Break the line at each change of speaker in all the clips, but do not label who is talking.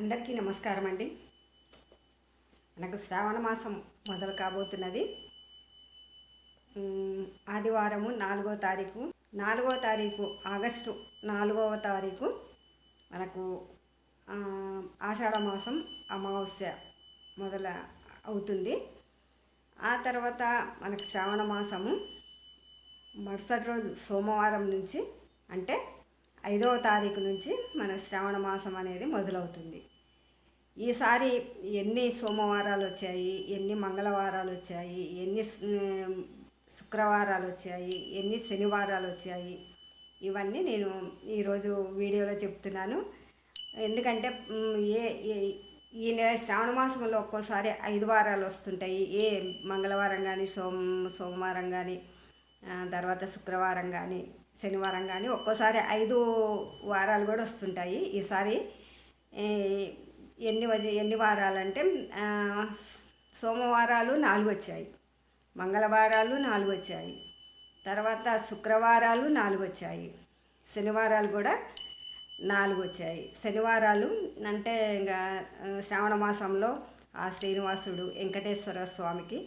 అందరికీ నమస్కారం అండి. మనకు శ్రావణ మాసం మొదలు కాబోతున్నది. ఆదివారము నాలుగో తారీఖు. నాలుగో తారీఖు ఆగస్టు నాలుగవ తారీఖు మనకు ఆషాఢ మాసం అమావాస్య మొదల అవుతుంది. ఆ తర్వాత మనకు శ్రావణ మాసము మరుసటి రోజు సోమవారం నుంచి అంటే ఐదవ తారీఖు నుంచి మన శ్రావణ మాసం అనేది మొదలవుతుంది. ఈసారి ఎన్ని సోమవారాలు వచ్చాయి ఎన్ని మంగళవారాలు వచ్చాయి ఎన్ని శుక్రవారాలు వచ్చాయి ఎన్ని శనివారాలు వచ్చాయి ఇవన్నీ నేను ఈరోజు వీడియోలో చెప్తున్నాను. ఎందుకంటే ఏ ఈ నెల శ్రావణ మాసంలో ఒక్కోసారి ఐదు వారాలు వస్తుంటాయి. ఏ మంగళవారం కానీ సోమ సోమవారం కానీ తర్వాత శుక్రవారం కానీ శనివారం కానీ ఒక్కోసారి ఐదు వారాలు కూడా వస్తుంటాయి. ఈసారి ఎన్ని ఎన్ని వారాలంటే సోమవారాలు నాలుగు వచ్చాయి మంగళవారాలు నాలుగు వచ్చాయి తర్వాత శుక్రవారాలు నాలుగు వచ్చాయి శనివారాలు కూడా నాలుగు వచ్చాయి శనివారాలు అంటే ఇంకా శ్రావణ మాసంలో ఆ శ్రీనివాసుడు వెంకటేశ్వర స్వామికి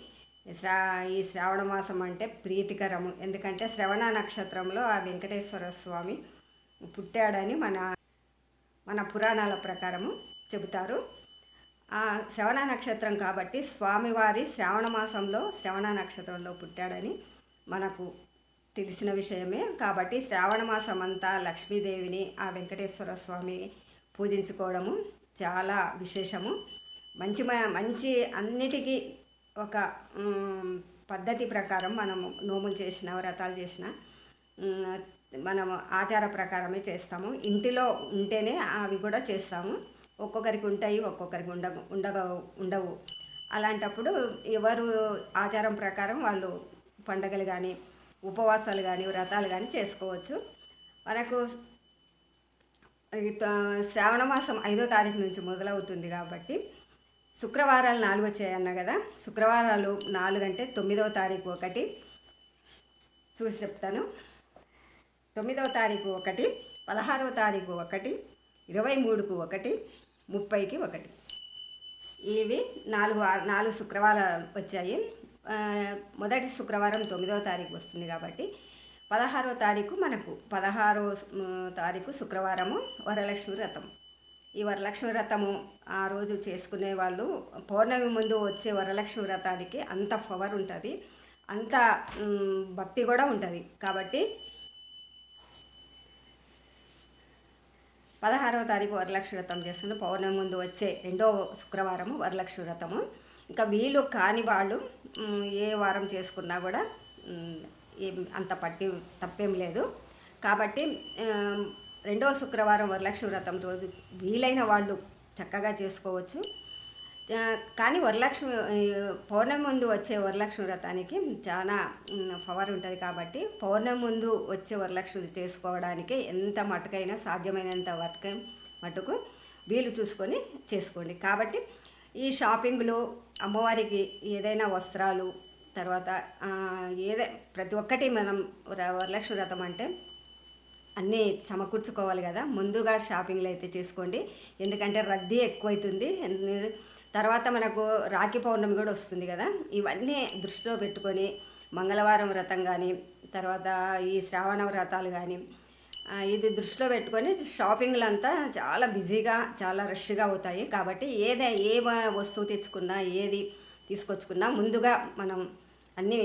శ్రా ఈ శ్రావణ మాసం అంటే ప్రీతికరము. ఎందుకంటే శ్రవణ నక్షత్రంలో ఆ వెంకటేశ్వర స్వామి పుట్టాడని మన మన పురాణాల ప్రకారము చెబుతారు. ఆ శ్రవణ నక్షత్రం కాబట్టి స్వామివారి శ్రావణ మాసంలో శ్రవణ నక్షత్రంలో పుట్టాడని మనకు తెలిసిన విషయమే. కాబట్టి శ్రావణ మాసం అంతా లక్ష్మీదేవిని ఆ వెంకటేశ్వర స్వామి పూజించుకోవడము చాలా విశేషము. మంచి మ- మంచి అన్నిటికీ ఒక పద్ధతి ప్రకారం మనము నోములు చేసిన వ్రతాలు చేసిన మనము ఆచార ప్రకారమే చేస్తాము. ఇంటిలో ఉంటేనే అవి కూడా చేస్తాము. ఒక్కొక్కరికి ఉంటాయి ఒక్కొక్కరికి ఉండ ఉండగ ఉండవు. అలాంటప్పుడు ఎవరు ఆచారం ప్రకారం వాళ్ళు పండగలు కానీ ఉపవాసాలు కానీ వ్రతాలు కానీ చేసుకోవచ్చు. మనకు శ్రావణ మాసం ఐదో తారీఖు నుంచి మొదలవుతుంది కాబట్టి శుక్రవారాలు నాలుగు వచ్చాయన్న కదా శుక్రవారాలు నాలుగు అంటే తొమ్మిదవ తారీఖు ఒకటి. చూసి చెప్తాను. తొమ్మిదవ తారీఖు ఒకటి పదహారవ తారీఖు ఒకటి ఇరవై మూడుకు ఒకటి ముప్పైకి ఒకటి. ఇవి నాలుగు నాలుగు శుక్రవారాలు వచ్చాయి. మొదటి శుక్రవారం తొమ్మిదవ తారీఖు వస్తుంది కాబట్టి పదహారవ తారీఖు మనకు పదహారో తారీఖు శుక్రవారము వరలక్ష్మి వ్రతం. ఈ వరలక్ష్మి వ్రతము ఆ రోజు చేసుకునే వాళ్ళు పౌర్ణమి ముందు వచ్చే వరలక్ష్మి వ్రతానికి అంత పవర్ ఉంటుంది. అంత భక్తి కూడా ఉంటుంది. కాబట్టి పదహారవ తారీఖు వరలక్ష్మి వ్రతం చేసుకుని పౌర్ణమి ముందు వచ్చే రెండో శుక్రవారము వరలక్ష్మి వ్రతము ఇంకా వీలు కాని వాళ్ళు ఏ వారం చేసుకున్నా కూడా ఏం అంత పట్టి తప్పేం లేదు. కాబట్టి రెండవ శుక్రవారం వరలక్ష్మి వ్రతం రోజు వీలైన వాళ్ళు చక్కగా చేసుకోవచ్చు. కానీ వరలక్ష్మి పౌర్ణమి ముందు వచ్చే వరలక్ష్మి వ్రతానికి చాలా పవర్ ఉంటుంది కాబట్టి పౌర్ణమి ముందు వచ్చే వరలక్ష్మి చేసుకోవడానికి ఎంత మటుకైనా సాధ్యమైనంత మటుక మటుకు వీలు చూసుకొని చేసుకోండి. కాబట్టి ఈ షాపింగ్లో అమ్మవారికి ఏదైనా వస్త్రాలు తర్వాత ఏదే ప్రతి ఒక్కటి మనం వరలక్ష్మి వ్రతం అంటే అన్నీ సమకూర్చుకోవాలి కదా. ముందుగా షాపింగ్లు అయితే చేసుకోండి. ఎందుకంటే రద్దీ ఎక్కువైతుంది. అవుతుంది తర్వాత మనకు రాఖీ పౌర్ణమి కూడా వస్తుంది కదా. ఇవన్నీ దృష్టిలో పెట్టుకొని మంగళవారం వ్రతం కానీ తర్వాత ఈ శ్రావణ వ్రతాలు కానీ ఇది దృష్టిలో పెట్టుకొని షాపింగ్లు అంతా చాలా బిజీగా చాలా రష్గా అవుతాయి. కాబట్టి ఏదే ఏ వస్తువు తెచ్చుకున్నా ఏది తీసుకొచ్చుకున్నా ముందుగా మనం అన్నీ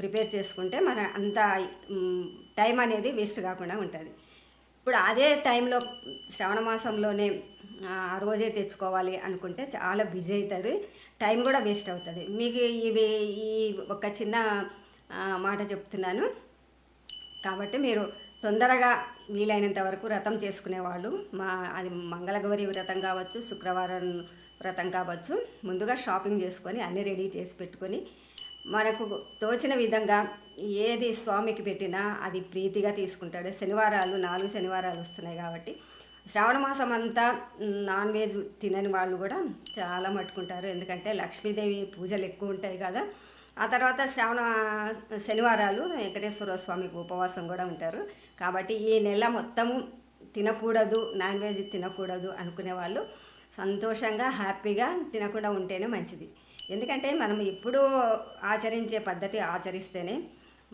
ప్రిపేర్ చేసుకుంటే మన అంత టైం అనేది వేస్ట్ కాకుండా ఉంటుంది. ఇప్పుడు అదే టైంలో శ్రావణ మాసంలోనే ఆ రోజే తెచ్చుకోవాలి అనుకుంటే చాలా బిజీ అవుతుంది. టైం కూడా వేస్ట్ అవుతుంది. మీకు ఇవి ఈ ఒక చిన్న మాట చెప్తున్నాను. కాబట్టి మీరు తొందరగా వీలైనంత వరకు వ్రతం చేసుకునేవాళ్ళు. మా అది మంగళగౌరి వ్రతం కావచ్చు శుక్రవారం వ్రతం కావచ్చు ముందుగా షాపింగ్ చేసుకొని అన్నీ రెడీ చేసి పెట్టుకొని మనకు తోచిన విధంగా ఏది స్వామికి పెట్టినా అది ప్రీతిగా తీసుకుంటాడు. శనివారాలు నాలుగు శనివారాలు వస్తున్నాయి కాబట్టి శ్రావణ మాసం అంతా నాన్ వెజ్ తినని వాళ్ళు కూడా చాలా మట్టుకుంటారు. ఎందుకంటే లక్ష్మీదేవి పూజలు ఎక్కువ ఉంటాయి కదా. ఆ తర్వాత శ్రావణ శనివారాలు వెంకటేశ్వర స్వామికి ఉపవాసం కూడా ఉంటారు. కాబట్టి ఈ నెల మొత్తము తినకూడదు నాన్ వెజ్ తినకూడదు అనుకునే వాళ్ళు సంతోషంగా హ్యాపీగా తినకుండా ఉంటేనే మంచిది. ఎందుకంటే మనం ఎప్పుడూ ఆచరించే పద్ధతి ఆచరిస్తేనే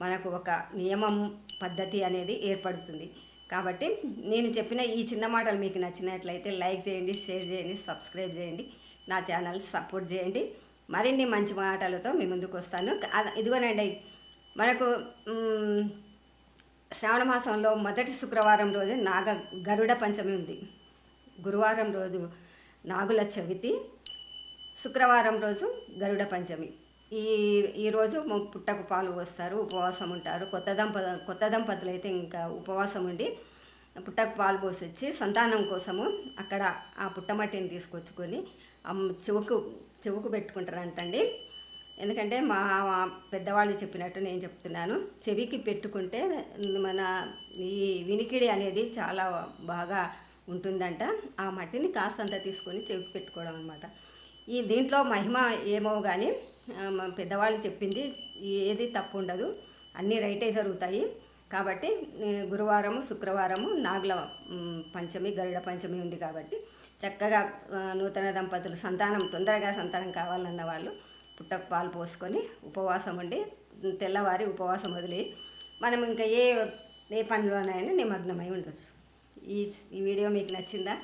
మనకు ఒక నియమం పద్ధతి అనేది ఏర్పడుతుంది. కాబట్టి నేను చెప్పిన ఈ చిన్న మాటలు మీకు నచ్చినట్లయితే లైక్ చేయండి షేర్ చేయండి సబ్స్క్రైబ్ చేయండి. నా ఛానల్ సపోర్ట్ చేయండి. మరిన్ని మంచి మాటలతో మీ ముందుకు వస్తాను. ఇదిగోనండి మనకు శ్రావణ మాసంలో మొదటి శుక్రవారం రోజు నాగ గరుడ పంచమి ఉంది. గురువారం రోజు నాగుల చవితి శుక్రవారం రోజు గరుడ పంచమి. ఈ ఈరోజు పుట్టకు పాలు పోస్తారు ఉపవాసం ఉంటారు. కొత్త దంప కొత్త దంపతులు అయితే ఇంకా ఉపవాసం ఉండి పుట్టకు పాలు పోసి వచ్చి సంతానం కోసము అక్కడ ఆ పుట్టమట్టిని తీసుకొచ్చుకొని చెవుకు చెవుకు పెట్టుకుంటారంటండి. ఎందుకంటే మా పెద్దవాళ్ళు చెప్పినట్టు నేను చెప్తున్నాను. చెవికి పెట్టుకుంటే మన ఈ వినికిడి అనేది చాలా బాగా ఉంటుందంట. ఆ మట్టిని కాస్తంత తీసుకొని చెవికి పెట్టుకోవడం అనమాట ఈ దీంట్లో మహిమ ఏమో కానీ పెద్దవాళ్ళు చెప్పింది ఏది తప్పు ఉండదు అన్నీ రైటే జరుగుతాయి. కాబట్టి గురువారము శుక్రవారము నాగుల పంచమి గరుడ పంచమి ఉంది కాబట్టి చక్కగా నూతన దంపతులు సంతానం తొందరగా సంతానం కావాలన్న వాళ్ళు పుట్టకు పాలు పోసుకొని ఉపవాసం ఉండి తెల్లవారి ఉపవాసం వదిలి మనం ఇంకా ఏ ఏ పనిలోనైనా నిమగ్నమై ఉండొచ్చు. ఈ ఈ వీడియో మీకు నచ్చిందా?